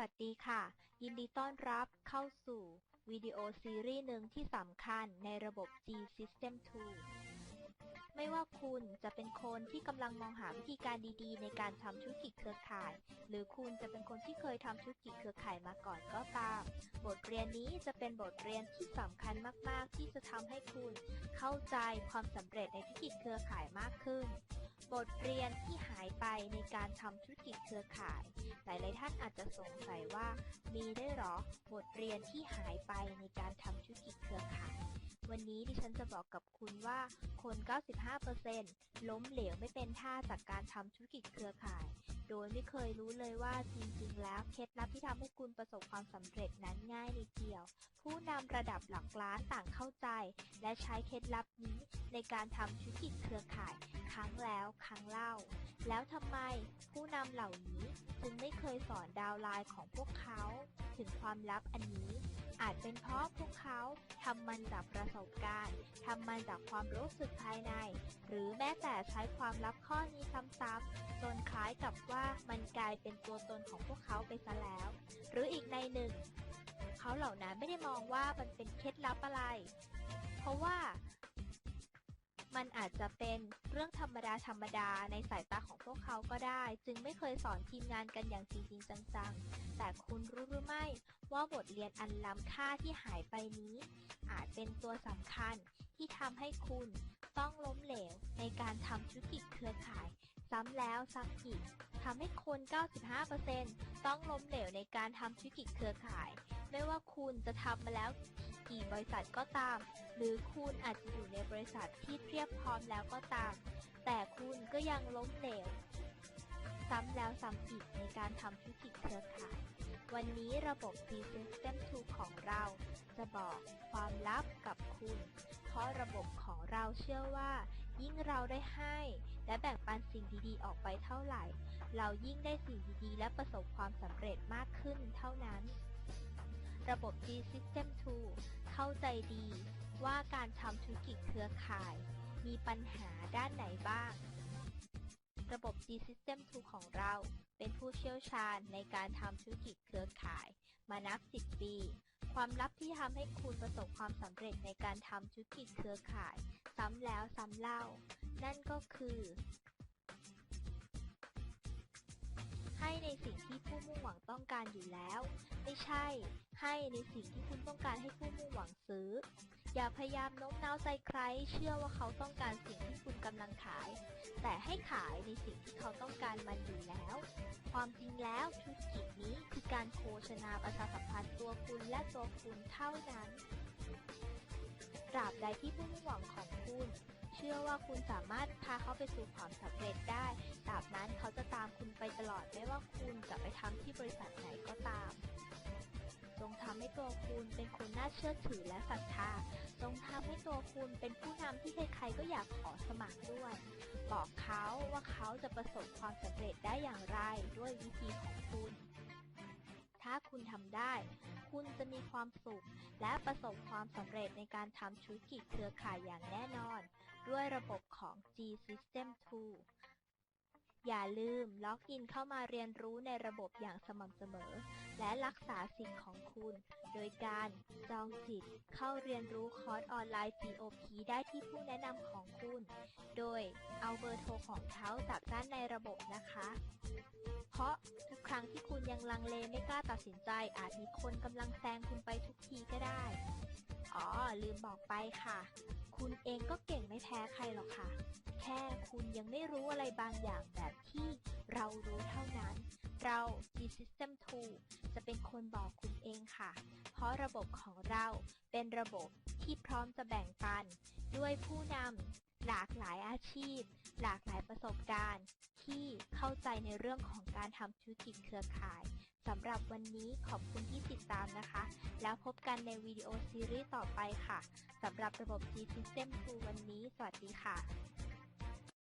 วัสดีค่ะ ยินดีต้อนรับเข้าสู่วิดีโอซีรีส์หนึ่งที่สำคัญในระบบ G System 2 ไม่ว่าคุณจะเป็นคนที่กำลังมองหาวิธีการดีๆ ในการทำธุรกิจเครือข่าย หรือคุณจะเป็นคนที่เคยทำธุรกิจเครือข่ายมาก่อนก็ตาม บทเรียนนี้จะเป็นบทเรียนที่สำคัญมาก ๆ ที่จะทำให้คุณเข้าใจความสำเร็จในธุรกิจเครือข่ายมากขึ้น บทเรียนที่หายไปในการทำธุรกิจเครือข่าย หลาย ๆ ท่านอาจจะสงสัยว่า มีได้หรอ บทเรียนที่หายไปในการทำธุรกิจเครือข่าย วันนี้ดิฉันจะบอกกับคุณว่า คน 95%ล้มเหลวไม่เป็นท่าจากการทำธุรกิจเครือข่าย โดยไม่เคยรู้เลยว่าจริงๆ แล้วเคล็ดลับที่ทำให้คุณประสบความสำเร็จนั้นง่ายนิดเดียว ผู้นำระดับหลักล้านต่างเข้าใจ และใช้เคล็ดลับนี้ในการทำธุรกิจเครือข่าย ครั้งแล้วครั้งเล่า แล้วทำไมผู้นำเหล่านี้จึงไม่เคยสอนดาวไลน์ของพวกเขา ถึงความลับอันนี้ อาจเป็นเพราะพวกเขาทำมันจากประสบการณ์ทำมันจากความรู้สึกภายใน หรือแม้แต่ใช้ความลับข้อนี้ซ้ำๆจนคล้ายกับว่ามันกลายเป็นตัวตนของพวกเขาไปซะแล้ว หรืออีกในหนึ่ง เขาเหล่านั้นไม่ได้มองว่ามันเป็นเคล็ดลับอะไร เพราะว่า มันอาจจะเป็นเรื่องธรรมดาธรรมดาในสายตาของพวกเขาก็ได้ จึงไม่เคยสอนทีมงานกันอย่างจริงๆจังๆ แต่คุณรู้หรือไม่ว่าบทเรียนอันล้ำค่าที่หายไปนี้ อาจเป็นตัวสำคัญที่ทำให้คุณต้องล้มเหลวในการทำธุรกิจเครือข่าย ซ้ำแล้วซ้ำอีกทำให้คน 95%ต้องล้มเหลวในการทำธุรกิจเครือข่าย ไม่ว่าคุณจะทำมาแล้วกี่บริษัทก็ตาม หรือคุณอาจจะอยู่ในบริษัทที่เทียบพร้อมแล้วก็ตาม แต่คุณก็ยังล้มเหลว ซ้ำแล้วซ้ำอีกในการทำธุรกิจเครือข่าย วันนี้ระบบ T System 2 ของเรา จะบอกความลับกับคุณ เพราะระบบของเราเชื่อว่า ยิ่งเราได้ให้ และแบ่งปันสิ่งดีๆ ออกไปเท่าไหร่ เรายิ่งได้สิ่งดีๆ และประสบความสำเร็จมากขึ้นเท่านั้น ระบบ G System 2 เข้าใจดีว่าการทำธุรกิจเครือข่าย มีปัญหาด้านไหนบ้าง ระบบ G System 2 ของเราเป็นผู้เชี่ยวชาญในการทำธุรกิจเครือข่าย มานับ 10 ปี ความลับที่ทำให้คุณประสบความสำเร็จในการทำธุรกิจเครือข่าย ซ้ำแล้วซ้ำเล่า นั่นก็คือ ให้ในสิ่งที่ผู้มุ่งหวังต้องการอยู่แล้ว ไม่ใช่ ให้ในสิ่งที่คุณต้องการให้ผู้มุ่งหวังซื้อ อย่าพยายามโน้มน้าวใจใคร เชื่อว่าเขาต้องการสิ่งที่คุณกำลังขาย แต่ให้ขายในสิ่งที่เขาต้องการมันอยู่แล้ว ความจริงแล้วธุรกิจนี้คือการโฆษณาประชาสัมพันธ์ตัวคุณและตัวคุณเท่านั้นตราบใดที่ผู้มุ่งหวังของคุณ เชื่อว่าคุณสามารถพาเขาไปสู่ความสำเร็จได้ตราบนั้นเขาจะตามคุณไปตลอดไม่ว่าคุณจะไปทำที่บริษัทไหนก็ตาม จงทำให้ตัวคุณเป็นคนน่าเชื่อถือและศรัทธา จงทำให้ตัวคุณเป็นผู้นำที่ใครๆก็อยากขอสมัครด้วย บอกเขาว่าเขาจะประสบความสำเร็จได้อย่างไรด้วยวิธีของคุณ ถ้าคุณทำได้ คุณจะมีความสุข และประสบความสำเร็จในการทำธุรกิจเครือข่ายอย่างแน่นอน ด้วยระบบของ G System 2 อย่าลืมล็อกอินเข้ามาเรียนรู้ในระบบอย่างสม่ำเสมอ และรักษาสิทธิ์ของคุณ โดยการจองสิทธิ์เข้าเรียนรู้คอร์สออนไลน์ C.O.P ได้ที่ผู้แนะนำของคุณ โดยเอาเบอร์โทรของเขาจากด้านในระบบนะคะ ยังลังเลไม่กล้าตัดสินใจ อาจมีคนกำลังแซงคุณไปทุกทีก็ได้ อ๋อ ลืมบอกไปค่ะ คุณเองก็เก่งไม่แพ้ใครหรอกค่ะ แค่คุณยังไม่รู้อะไรบางอย่างแบบที่เรารู้เท่านั้น เรา G System 2 จะเป็นคนบอกคุณเองค่ะ เพราะระบบของเราเป็นระบบที่พร้อมจะแบ่งปัน ด้วยผู้นำ หลากหลายอาชีพ หลากหลายประสบการณ์ ที่เข้าใจในเรื่องของการทำธุรกิจเครือข่ายสำหรับวันนี้ขอบคุณที่ติดตามนะคะ แล้วพบกันในวิดีโอซีรีส์ต่อไปค่ะสำหรับระบบ G System 2วันนี้ สวัสดีค่ะ